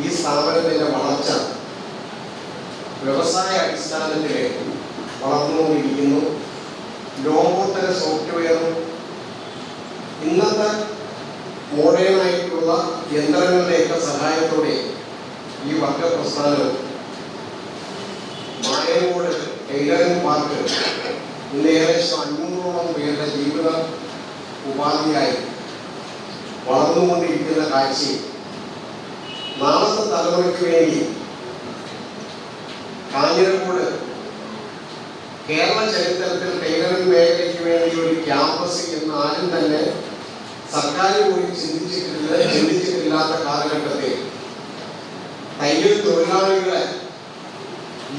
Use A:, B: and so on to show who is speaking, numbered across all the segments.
A: ഈ സ്ഥാപനത്തിന്റെ വളർച്ച വ്യവസായ അടിസ്ഥാനത്തിൽ വളർന്നുകൊണ്ടിരിക്കുന്നു. ലോകോത്തര സോഫ്റ്റ്വെയറും ഇന്നത്തെ മോഡേണായിട്ടുള്ള യന്ത്രങ്ങളുടെയൊക്കെ സഹായത്തോടെ ഈ വർഗ പ്രസ്ഥാനം മായങ്കോട് ടൈലറിംഗ് പാർക്ക് ഇന്ന് ഏകദേശം അഞ്ഞൂറോളം പേരുടെ ജീവിത ഉപാധിയായി വളർന്നുകൊണ്ടിരിക്കുന്ന കാഴ്ചയും നാളത്തെ തലമുറയ്ക്ക് വേണ്ടി കാഞ്ഞിരക്കോട് കേരള ചരിത്രത്തിൽ ടൈലറിംഗ് മേഖലയ്ക്ക് വേണ്ടി ഒരു ക്യാമ്പസ് എന്ന് ആരും തന്നെ സർക്കാർ പോലും ചിന്തിച്ചിട്ടില്ല ചിന്തിച്ചിട്ടില്ലാത്ത കാലഘട്ടത്തിൽ തയ്യൽ തൊഴിലാളികളെ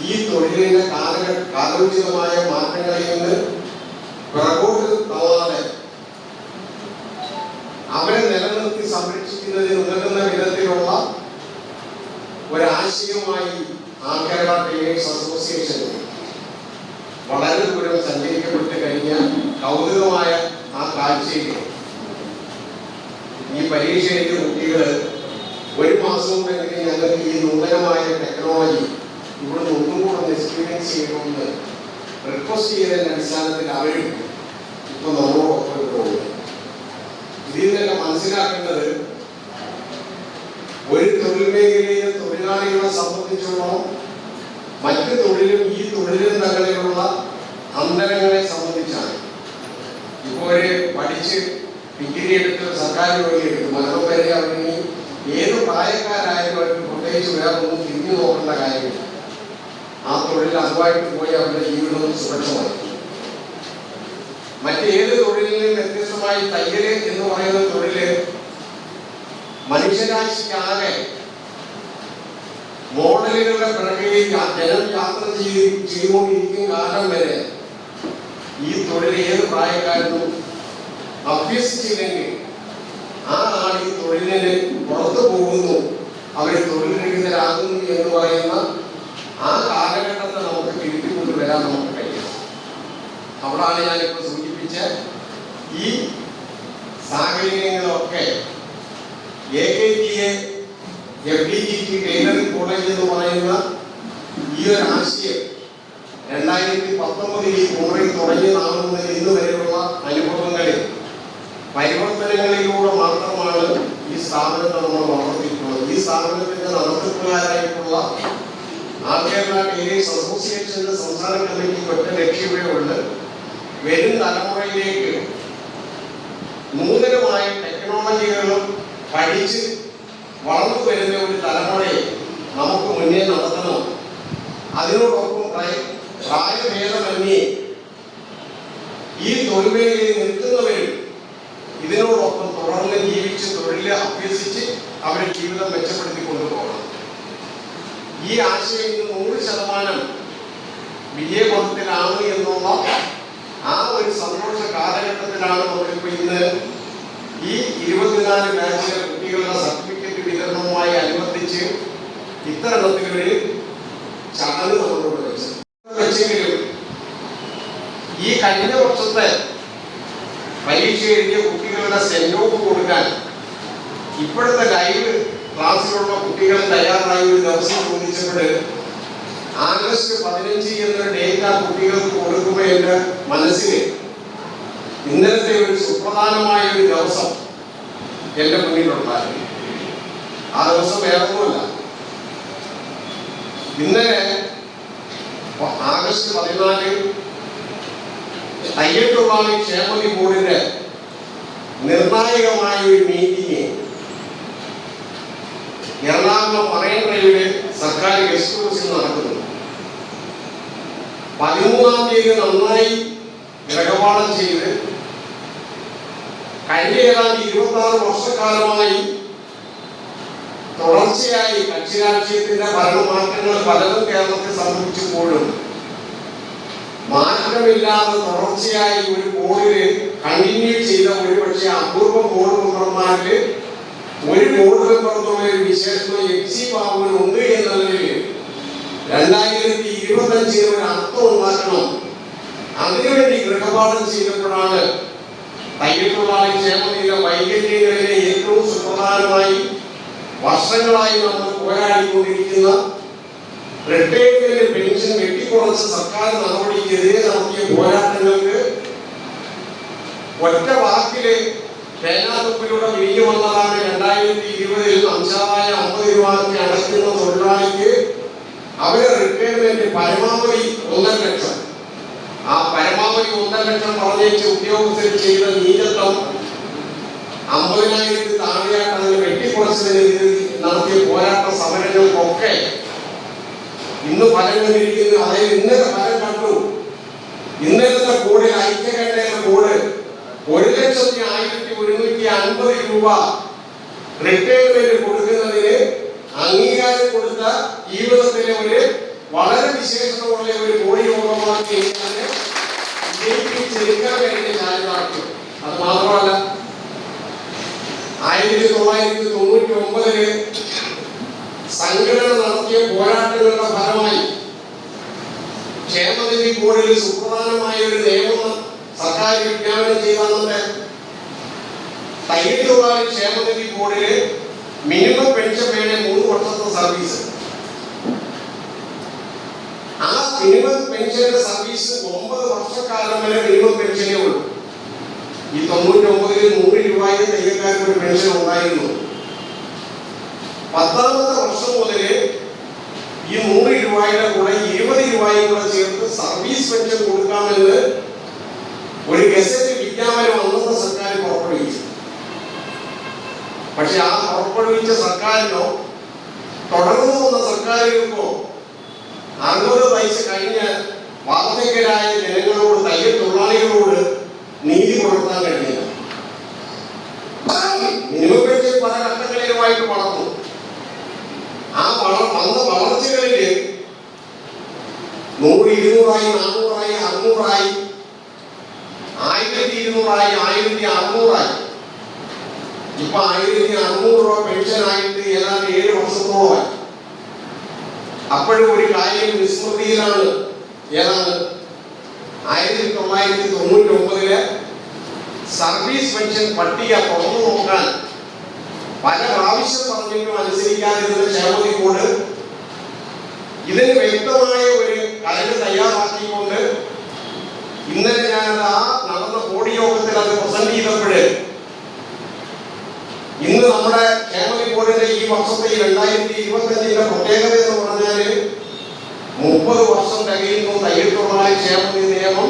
A: ഈ തൊഴിലിന്റെ കാലഘ കാലോചിതമായ മാറ്റങ്ങളിൽ നിന്ന് പുറകോട്ട് പോവാതെ അവരെ നിലനിർത്തി സംരക്ഷിക്കുന്നതിന് ഉതകുന്ന വിധത്തിലുള്ള ഒരാശയമായി ആ കേരള ടൈലേഴ്സ് അസോസിയേഷൻ വളരെ ദൂരം സഞ്ചരിക്കപ്പെട്ട് കഴിഞ്ഞ കൗതുകമായ ആ കാഴ്ചയിൽ ഈ പരീക്ഷ എഴുതിയ കുട്ടികൾ ഒരു മാസവും കഴിഞ്ഞ് ഞങ്ങൾക്ക് ഈ നൂതനമായ ടെക്നോളജി ഇവിടെ ഒന്നും കൂടെ എക്സ്പീരിയൻസ് ചെയ്യണമെന്ന് റിക്വസ്റ്റ് ചെയ്തതിന്റെ അടിസ്ഥാനത്തിൽ അവരും ഇപ്പൊ നമ്മളോടൊപ്പം പോകുന്നത് ഇതിൽ നിന്നൊക്കെ മനസ്സിലാക്കേണ്ടത് ഒരു തൊഴിൽ മേഖലയിലെ തൊഴിലാളികളെ സംബന്ധിച്ചിടത്തോളം മറ്റ് തൊഴിലും ഈ തൊഴിലും തകളിലുള്ള അന്തരങ്ങളെ സംബന്ധിച്ചാണ്. ഇപ്പോൾ പഠിച്ച് ഡിഗ്രി എടുത്ത് സർക്കാർ ജോലി എടുത്ത് മരണം വരെ ഏത് പ്രായക്കാരായാലും അവർക്ക് പ്രത്യേകിച്ച് വേറെ ഒന്നും തിരിഞ്ഞു നോക്കേണ്ട കാര്യമില്ല. ആ തൊഴിൽ അതുമായിട്ട് പോയി അവരുടെ ജീവിതം സുരക്ഷമായി മറ്റേത് തൊഴിലിനും വ്യത്യസ്തമായി തയ്യൽ എന്ന് പറയുന്ന തൊഴിൽ മനുഷ്യരാശിക്കാകെ മോഡലുകളുടെ പിറകിൽ ജനം യാത്ര ചെയ്ത് ചെയ്തുകൊണ്ടിരിക്കും കാലം വരെ. ഈ തൊഴിൽ ഏത് പ്രായക്കാരനും അഭ്യസിച്ചില്ലെങ്കിൽ ആ ആൾ ഈ തൊഴിലിന് പുറത്തു പോകുന്നു അവർ തൊഴിൽ എന്ന് പറയുന്ന ആ കാലഘട്ടത്തെ നമുക്ക് തിരുത്തിക്കൊണ്ട് വരാൻ നമുക്ക് കഴിയും. അവിടാണ് ഞാനിപ്പോൾ സൂചിപ്പിച്ച ഈ സാഹചര്യങ്ങളൊക്കെ A K T A F D G T tailoring college എന്ന് പറയുന്ന ഈ ഒരു ആശയം രണ്ടായിരത്തി പത്തൊമ്പതിൽ ഈ കോളേജ് തുടങ്ങിയ നാൾ ഇന്ന് വരെയുള്ള അനുഭവങ്ങളിൽ പരിവർത്തനങ്ങളിലൂടെ മാത്രമാണ് ഈ സ്ഥാപനത്തെ നമ്മൾ വളർത്തിയിട്ടുള്ളത്. ഈ സ്ഥാപനത്തിന്റെ നടത്തിപ്പുകാരായിട്ടുള്ള ആദ്യമായിട്ട് ടൈലേഴ്സ് അസോസിയേഷന്റെ സംസ്ഥാന കമ്മിറ്റി ഒറ്റ ലക്ഷ്യമേ ഉണ്ട് വരും തലമുറയിലേക്ക് നൂതനമായ ടെക്നോളജികളും പഠിച്ച് വളർന്നു വരുന്ന ഒരു തലമുറയെ നമുക്ക് മുന്നേ നടത്തണം. അതിനോടൊപ്പം പ്രായ- പ്രായഭേദമന്യേ ഈ തൊഴിൽ മേഖലയിൽ നിൽക്കുന്നവരും ഇതിനോടൊപ്പം തുടർന്ന് ജീവിച്ച് തൊഴിൽ അഭ്യസിച്ച് അവരുടെ ജീവിതം മെച്ചപ്പെടുത്തി കൊണ്ടുപോകണം ഈ ആശയം ഇന്ന് നൂറ് ശതമാനം വിജയപഥത്തിലാണ് എന്നുള്ള ആ ഒരു സന്തോഷ കാലഘട്ടത്തിലാണ് നമ്മളിപ്പോ ഇന്ന് ഈ ഇരുപത്തിനാല് ബാച്ചിലെ കുട്ടികളുടെ സർട്ടിഫിക്കറ്റ് വിതരണവുമായി അനുബന്ധിച്ച് ഇത്തരണത്തിലൊരു ചടങ്ങ് നമ്മളോട് വെച്ചത് വെച്ചെങ്കിലും ഈ കഴിഞ്ഞ വർഷത്തെ പരീക്ഷ എഴുതിയ കുട്ടികളുടെ സെൻഡ് ഓഫ് കൊടുക്കാൻ ഇപ്പോഴത്തെ ലൈവ് ക്ലാസ്സിലുള്ള കുട്ടികൾ തയ്യാറായി ഒരു ദിവസം ചോദിച്ചപ്പോൾ ആഗസ്റ്റ് പതിനഞ്ച് എന്നൊരു ഡേറ്റ് ആ കുട്ടികൾക്ക് കൊടുക്കുമ്പോൾ എന്റെ മനസ്സിന് ഇന്നലത്തെ ഒരു സുപ്രധാനമായ ഒരു ദിവസം എന്റെ മുന്നിലുണ്ടായിരുന്നു. ആ ദിവസം വേറൊന്നുമല്ല. ഇന്നലെ ആഗസ്റ്റ് പതിനാല് തയ്യൽ തൊഴിലാളി ക്ഷേമനി ബോർഡിന്റെ നിർണായകമായ ഒരു മീറ്റിംഗ്. എറണാകുളം മറൈൻ ഡ്രൈവിൽ സർക്കാർ ഗസ്റ്റ് ഹൗസിൽ നടക്കുന്നു. പതിമൂന്നാം തീയതി നന്നായി ഗ്രഹപാഠം ചെയ്ത് കഴിഞ്ഞ ഏതാണ്ട് ഇരുപത്തി ആറ് വർഷക്കാലമായി തുടർച്ചയായി കക്ഷിരാഷ്ട്രീയത്തിന്റെ ഭരണമാറ്റങ്ങൾ പലതും കേരളത്തിൽ സംഭവിച്ചപ്പോഴും മാറ്റമില്ലാതെ തുടർച്ചയായി ഒരു ബോർഡിൽ കണ്ടിന്യൂ ചെയ്ത ഒരു പക്ഷേ അപൂർവ ബോർഡ് മെമ്പർമാരിൽ ഒരു ബോർഡ് മെമ്പർ എന്നുള്ള ഒരു വിശേഷണം എം സി ബാബുവിന് ഉണ്ട് എന്നുള്ളതിൽ രണ്ടായിരത്തി ഇരുപത്തഞ്ചിന് ഒരു അർത്ഥം ഉണ്ടാക്കണം. അതിനുവേണ്ടി ഗൃഹപാഠം ചെയ്തപ്പോഴാണ് തയ്യൽ തൊഴിലാളി ക്ഷേമനില വൈകല്യങ്ങളിലെ ഏറ്റവും സുപ്രധാനമായി വർഷങ്ങളായി നമ്മൾ പോരാടിക്കൊണ്ടിരിക്കുന്ന റിട്ടയർമെന്റ് പെൻഷൻ വെട്ടിക്കുറച്ച സർക്കാർ നടപടിക്കെതിരെ നടത്തിയ പോരാട്ടങ്ങൾക്ക് ഒറ്റ വാക്കിൽ തേനാത്തുപ്പിലൂടെ വിരിഞ്ഞു വന്നതാണ് രണ്ടായിരത്തി ഇരുപതിൽ അംശമായ അമ്പത് രൂപയ്ക്ക് അടയ്ക്കുന്ന തൊഴിലാളിക്ക് അവരെ റിട്ടയർമെന്റ് പരമാവധി ഒന്നര ലക്ഷം. ആ പരമാവധി ഒന്നര ലക്ഷം പറഞ്ഞേച്ച് ഉദ്യോഗസ്ഥർ ചെയ്ത നീതത്വം അമ്പതിനായിരത്തി താഴെയായിട്ട് അതിന് വെട്ടിക്കുറച്ചതിന് നടത്തിയ പോരാട്ട സമരങ്ങൾക്കൊക്കെ ഇന്ന് ഫലം കണ്ടിരിക്കുന്നു അതായത് ഇന്നലെ ഫലം കണ്ടു. ഇന്നലത്തെ കോഡിൽ ഐക്യകണ്ഠയുടെ കോഡ് ഒരു ലക്ഷത്തി ആയിരത്തി ഒരുന്നൂറ്റി അൻപത് രൂപ റിട്ടയർമെന്റ് കൊടുക്കുന്നതിന് അംഗീകാരം കൊടുത്ത ജീവിതത്തിലെ ഒരു വളരെ വിശേഷതയുള്ള ഒരു കോടി യോഗമാക്കി തന്നെ വേണ്ടി ഞാൻ നടത്തും. അത് മാത്രമല്ല ആയിരത്തി തൊള്ളായിരത്തി തൊണ്ണൂറ്റി ഒമ്പതിൽ സംഘടന നടത്തിയ പോരാട്ടങ്ങളുടെ ഫലമായി ക്ഷേമനിധി ബോർഡിൽ സുപ്രധാനമായ ഒരു നിയമം സർക്കാർ വിജ്ഞാപനം ചെയ്താണെന്ന് തയ്യൽ ക്ഷേമനിധി ബോർഡിൽ മിനിമം പെൻഷൻ വേണേ മൂന്ന് വർഷത്തെ സർവീസ്. ആ മിനിമം പെൻഷന്റെ സർവീസ് ഒമ്പത് വർഷക്കാലം വരെ മിനിമം പെൻഷനേ ഉള്ളൂ. ഈ തൊണ്ണൂറ്റൊമ്പതിൽ നൂറ് രൂപയും തയ്യൽക്കാർക്ക് ഒരു പെൻഷൻ ഉണ്ടായിരുന്നു. പത്താമത്തെ വർഷം മുതൽ ഈ നൂറ് രൂപയുടെ കൂടെ ഇരുപത് രൂപയും കൂടെ ചേർത്ത് സർവീസ് പെൻഷൻ കൊടുക്കാമെന്ന് ഒരു ഗസറ്റ് വിജ്ഞാപനം അന്നത്തെ സർക്കാർ പുറപ്പെടുവിച്ചു. പക്ഷെ ആ പുറപ്പെടുവിച്ച സർക്കാരിനോ തുടർന്നു വന്ന സർക്കാരുകൾക്കോ അറുപത് വയസ്സ് കഴിഞ്ഞ വാർദ്ധക്യരായ ജനങ്ങളോട് തയ്യൽ തൊഴിലാളികളോട് പുലർത്താൻ കഴിഞ്ഞില്ല പല ഘട്ടങ്ങളിലുമായിട്ട് വളർന്നു. ആ വളർ വന്ന വളർച്ചകളിൽ നൂറ് ഇരുന്നൂറായി നാനൂറായി അറുന്നൂറായി ആയിരത്തി ഇരുന്നൂറായി ആയിരത്തി അറുന്നൂറായി. ഇപ്പൊ ആയിരത്തി അറുന്നൂറ് രൂപ പെൻഷൻ ആയിട്ട് ഏതാണ്ട് ഏഴ് വർഷത്തോളമായി. അപ്പോഴും ഒരു കാര്യം വിസ്മൃതിയിലാണ്. ഏതാണ്? ആയിരത്തി തൊള്ളായിരത്തി തൊണ്ണൂറ്റി ഒമ്പതിൽ സർവീസ് പെൻഷൻ പട്ടിക തുറന്നു നോക്കാൻ പല പ്രാവശ്യം പറഞ്ഞിട്ടും അനുസരിക്കാതിരുന്ന ക്ഷേമതി കൂട് ഇതിന് വ്യക്തമായ ഒരു കരട് തയ്യാറാക്കിക്കൊണ്ട് ഇന്നലെ ഞാനത് ആ നടന്ന ബോഡി യോഗത്തിൽ അത് പ്രസന്റ് ചെയ്തപ്പോഴ് ഇന്ന് നമ്മുടെ ക്ഷേമതി ബോർഡിന്റെ ഈ വർഷത്തെ രണ്ടായിരത്തി ഇരുപത്തഞ്ചിന്റെ പ്രത്യേകത എന്ന് പറഞ്ഞാൽ മുപ്പത് വർഷം തികയുന്നു തയ്യൽ തൊഴിലാളി ക്ഷേമനിധി നിയമം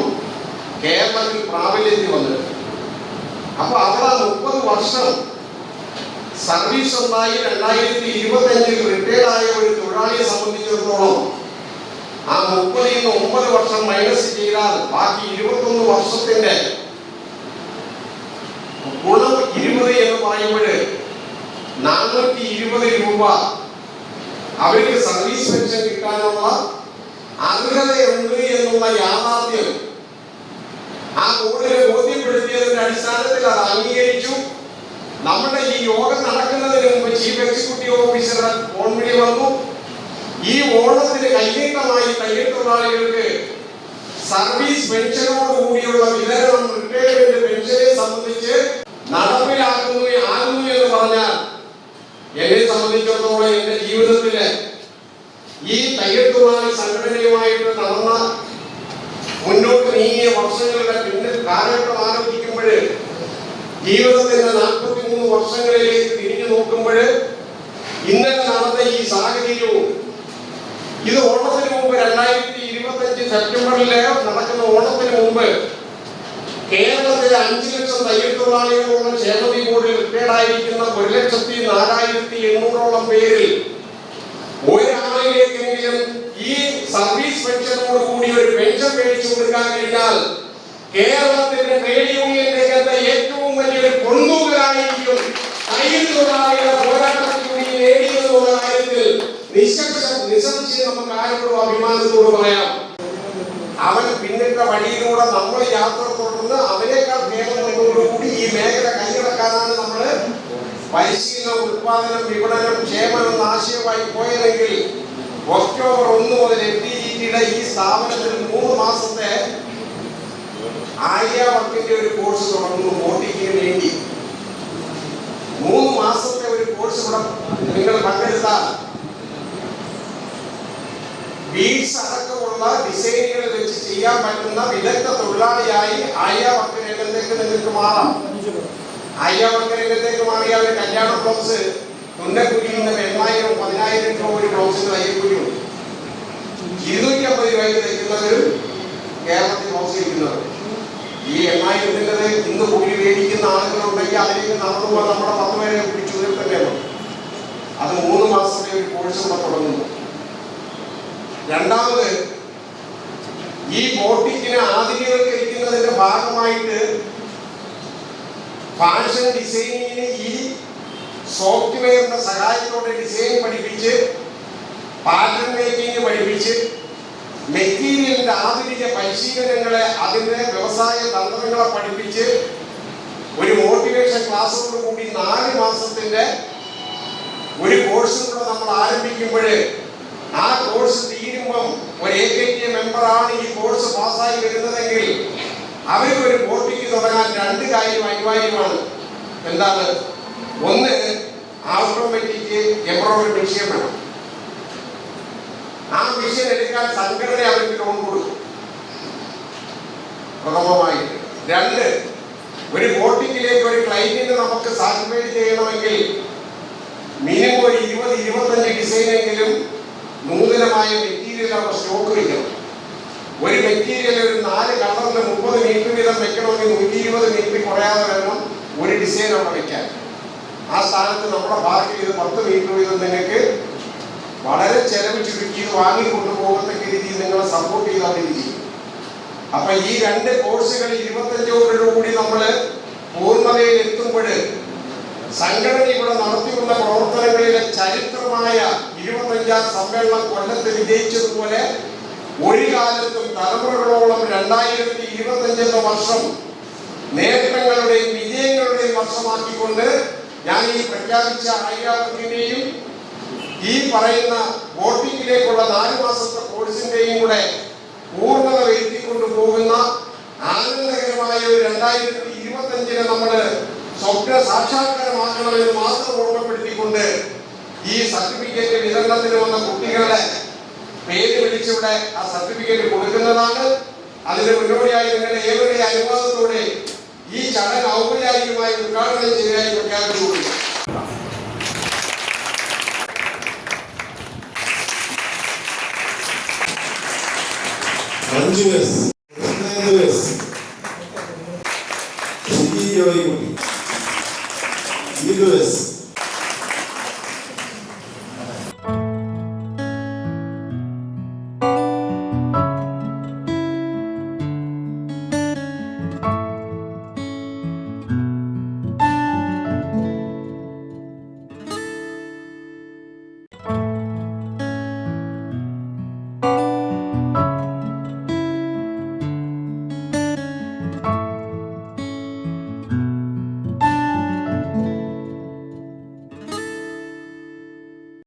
A: കേരളത്തിൽ പ്രാബല്യത്തിൽ വന്നത് അപ്പൊ അവിടെ മുപ്പത് വർഷം സർവീസ് ഒന്നായി രണ്ടായിരത്തി ഇരുപത്തി അഞ്ചിൽ റിട്ടയർഡ് ആയ ഒരു തൊഴിലാളിയെ സംബന്ധിച്ചിടത്തോളം ആ മുപ്പതിൽ നിന്ന് ഒമ്പത് വർഷം മൈനസ് ചെയ്താൽ ബാക്കി ഇരുപത്തൊന്ന് വർഷത്തിന്റെ ഗുണം ഇരുപത് എന്ന് പറയുമ്പോൾ നാനൂറ്റി ഇരുപത് രൂപ അവർക്ക് സർവീസ് പെൻഷൻ കിട്ടാനുള്ള അർഹതയുണ്ട് എന്നുള്ള യാഥാർത്ഥ്യം ആ കൂടുതൽ ബോധ്യപ്പെടുത്തിയതിന്റെ അടിസ്ഥാനത്തിൽ അത് അംഗീകരിച്ചു. നമ്മുടെ ഈ യോഗം നടക്കുന്നതിന് മുമ്പ് ചീഫ് എക്സിക്യൂട്ടീവ് ഓഫീസർ ഫോൺ വിളി വന്നു. ഈ ഓണത്തിന് കൈനീട്ടമായി തയ്യൽ തൊഴിലാളികൾക്ക് സർവീസ് പെൻഷനോട് കൂടിയുള്ള വിതരണം റിട്ടയർമെന്റ് പെൻഷനെ സംബന്ധിച്ച് നടപ്പിലാക്കുന്നു ആകുന്നു എന്ന് പറഞ്ഞാൽ എന്നെ സംബന്ധിച്ചിടത്തോളം എന്റെ ജീവിതത്തിൽ ഈ തയ്യൽ തൊഴിലാളി സംഘടനയുമായിട്ട് നടന്ന നീങ്ങിയ വർഷങ്ങളുടെ പിന്നിൽ കാലഘട്ടം ആലോചിക്കുമ്പോൾ ജീവിതത്തിന്റെ നാൽപ്പത്തി മൂന്ന് വർഷങ്ങളിലേക്ക് തിരിഞ്ഞു നോക്കുമ്പോൾ ഇന്നലെ നടന്ന ഈ സാഹചര്യവും ഇത് ഓണത്തിന് മുമ്പ് രണ്ടായിരത്തി ഇരുപത്തി അഞ്ച് സെപ്റ്റംബറിലെ നടക്കുന്ന ഓണത്തിന് മുമ്പ് കേരളത്തിലെ അഞ്ചു ലക്ഷം തയ്യൽ തൊഴിലാളികളുള്ള ക്ഷേമതി ബോർഡിൽ റിട്ടയർഡ് ആയിരിക്കുന്ന ഒരു ലക്ഷത്തി നാലായിരത്തി എണ്ണൂറോളം പേരിൽ ഒരാളിലേക്കെങ്കിലും ഈ സർവീസ് പെൻഷനോട് കൂടി ഒരു പെൻഷൻ മേടിച്ചു കൊടുക്കാൻ കഴിഞ്ഞാൽ കേരളത്തിന്റെ ട്രേഡ് യൂണിയൻ രംഗത്തെ ഏറ്റവും വലിയൊരു കൊണ്ടൂകലായിരിക്കും തയ്യൽ തൊഴിലാളികളുടെ പോരാട്ടത്തിൽ നേടിയെന്നുള്ള കാര്യത്തിൽ നിശബ്ദ നിസംശയം നമുക്ക് ആരോടും അഭിമാനത്തോട് പറയാം. അവൻ പിന്നിട്ട വഴിയിലൂടെ നമ്മൾ യാത്ര തുടർന്ന് അവനേക്കാൾ ഭേദങ്ങളോടുകൂടി ഈ മേഖല കൈയടക്കാനാണ് നമ്മൾ പരിശീലനം ഉത്പാദനം വിപണനം ക്ഷേമനം ആശയമായി പോയതെങ്കിൽ ഒക്ടോബർ ഒന്ന് മുതൽ എഫ് ഡി ജി ഈ സ്ഥാപനത്തിൽ മൂന്ന് മാസത്തെ ആര്യ വർക്കിന്റെ ഒരു കോഴ്സ് തുടങ്ങുന്നു വോട്ടിങ്ങിന് വേണ്ടി. മൂന്ന് മാസത്തെ ഒരു കോഴ്സ് നിങ്ങൾ പങ്കെടുത്താൽ ബീഡ്സ് അടക്കമുള്ള ഡിസൈനുകൾ വെച്ച് ചെയ്യാൻ പറ്റുന്ന വിദഗ്ധ തൊഴിലാളിയായി ആര്യ വർക്ക് രംഗത്തേക്ക് നിങ്ങൾക്ക് മാറാം. ആര്യ വർക്ക് രംഗത്തേക്ക് മാറിയാൽ കല്യാണ ബ്ലൗസ് തുന്നക്കുരിയിൽ നിന്ന് എണ്ണായിരം പതിനായിരം രൂപ ഒരു ബ്ലൗസിന് തയ്യൽക്കൂലിയുണ്ട് ഇരുന്നൂറ്റി അമ്പത് രൂപയ്ക്ക് തയ്ക്കുന്നവരും കേരളത്തിൽ ബ്ലൗസ് തയ്ക്കുന്നവർ ഈ എണ്ണായിരത്തിന്റെ ഇന്ന് കൂലി മേടിക്കുന്ന ആളുകളുണ്ടെങ്കിൽ അതിലേക്ക് നടന്നു പോകാൻ നമ്മുടെ പത്ത് പേരെ പിടിച്ചു തന്നെയാണ് അത് മൂന്ന് മാസത്തെ ഒരു കോഴ്സ് ഇവിടെ തുടങ്ങുന്നു. രണ്ടാമത് ഈ ബോട്ടിക്കിനെ ആധുനികവൽക്കരിക്കുന്നതിന്റെ ഭാഗമായിട്ട് ഫാഷൻ ഡിസൈനിങ്ങിന് ഈ സോഫ്റ്റ്വെയറിന്റെ സഹായത്തോടെ ഡിസൈൻ പഠിപ്പിച്ച് പാറ്റേൺ മേക്കിംഗ് പഠിപ്പിച്ച് മെറ്റീരിയലിന്റെ ആധുനിക പരിശീലനങ്ങളെ അതിന്റെ വ്യവസായ തന്ത്രങ്ങളെ പഠിപ്പിച്ച് ഒരു മോട്ടിവേഷൻ ക്ലാസ്സോട് കൂടി നാല് മാസത്തിന്റെ ഒരു കോഴ്സും കൂടെ നമ്മൾ ആരംഭിക്കുമ്പോൾ ആ കോഴ്സ് തീരുമ്പം ഒരു എ കെ ടി മെമ്പറാണ് ഈ കോഴ്സ് പാസ്സായി വരുന്നതെങ്കിൽ അവർക്ക് ഒരു ബോട്ടിക്ക് തുടങ്ങാൻ രണ്ട് കാര്യം അനിവാര്യമാണ്. എന്താണ്? ഒന്ന് ഓട്ടോമാറ്റിക് എംബ്രോയിഡറി വിഷയം വേണം ആ വിഷയം എടുക്കാൻ സംഘടന അവർക്ക് ലോൺ കൊടുക്കും. പ്രഥമമായിട്ട് രണ്ട് ഒരു ബോട്ടിങ്ങിലേക്ക് ഒരു നമുക്ക് സാറ്റിസ്ഫൈഡ് ചെയ്യണമെങ്കിൽ മിനിമം ഒരു ഇരുപത് ഇരുപത്തഞ്ച് ഡിസൈനെങ്കിലും നൂതനമായ മെറ്റീരിയൽ അവർ സ്റ്റോക്ക് വയ്ക്കണം ഒരു മെറ്റീരിയൽ ഒരു നാല് കളറിൽ മുപ്പത് മീറ്റർ വീതം വെക്കണമെങ്കിൽ നൂറ്റി ഇരുപത് മീറ്റർ കുറയാതെ വരണം ഒരു ഡിസൈൻ അവിടെ വെക്കാൻ. ആ സ്ഥാനത്ത് നമ്മുടെ ബാക്കി ഇത് പത്ത് മീറ്റർ വീതം നിനക്ക് വളരെ ചെലവ് ചുരുക്കി വാങ്ങി പോകത്തക്ക രീതിയിൽ നിങ്ങളെ സപ്പോർട്ട് ചെയ്ത് അവർ അപ്പൊ ഈ രണ്ട് കോഴ്സുകൾ ഇരുപത്തഞ്ചോടു കൂടി നമ്മൾ പൂർണതയിൽ എത്തുമ്പോൾ സംഘടന ഇവിടെ നടത്തിയുള്ള പ്രവർത്തനങ്ങളിലെ ചരിത്രമായ ഇരുപത്തഞ്ചാം സമ്മേളനം കൊല്ലത്ത് വിജയിച്ചതുപോലെ ഒരു കാലത്തും തലമുറകളോളം രണ്ടായിരത്തി ഇരുപത്തഞ്ച് എന്ന വർഷം നേട്ടങ്ങളുടെയും വിജയങ്ങളുടെയും വർഷമാക്കിക്കൊണ്ട് ഞാൻ ഈ പ്രഖ്യാപിച്ച ആര്യാവർക്കിന്റെയും ഈ പറയുന്ന വോട്ടിങ്ങിലേക്കുള്ള നാല് മാസത്തെ കോഴ്സിന്റെയും കൂടെ പൂർണത വരുത്തിക്കൊണ്ടു പോകുന്ന ആനന്ദകരമായ ഒരു രണ്ടായിരത്തി ഇരുപത്തഞ്ചിനെ നമ്മൾ സ്വപ്ന സാക്ഷാത്കാരമാക്കണമെന്ന് മാത്രം ഓർമ്മപ്പെടുത്തിക്കൊണ്ട് ഈ സർട്ടിഫിക്കറ്റ് വിതരണത്തിന് വന്ന കുട്ടികളെ പേര് വിളിച്ചിവിടെ ആ സർട്ടിഫിക്കറ്റ് കൊടുക്കുന്നതാണ്. അതിന് മുന്നോടിയായി നിങ്ങളുടെ ഏവരുടെ അനുവാദത്തോടെ ഈ ചടങ്ങ് ഔപചാരികമായി ഉദ്ഘാടനം ചെയ്യാൻ പ്രഖ്യാപിച്ചുകൊള്ളു
B: അഞ്ചു വയസ്സ്